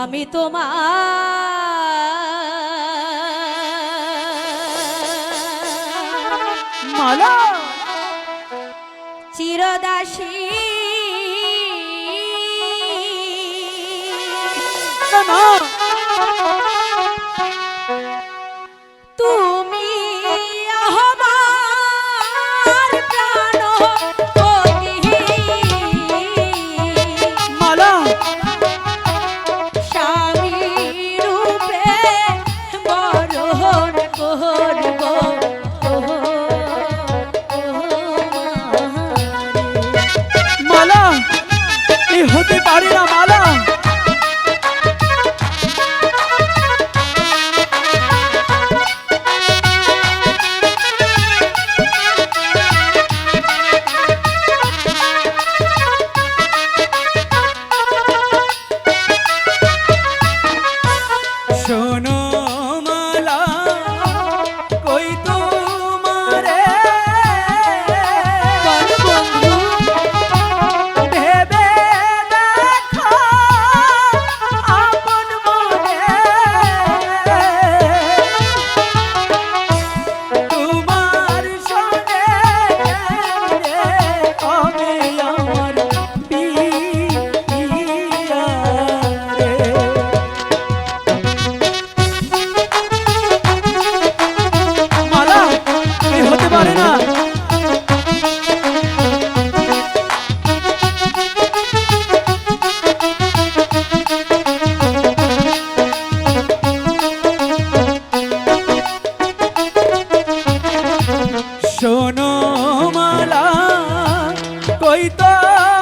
আমি তোমার চিরদাসী। না। এ হতে feita